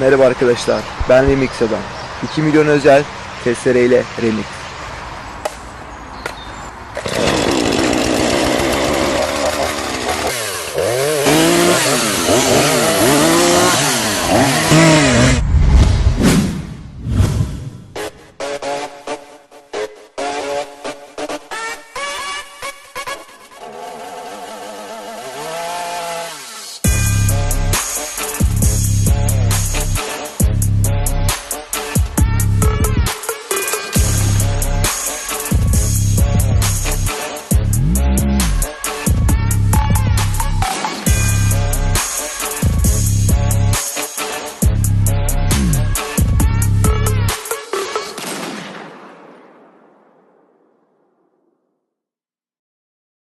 Merhaba arkadaşlar, ben Remix Adam. 2 milyon özel testereyle remix.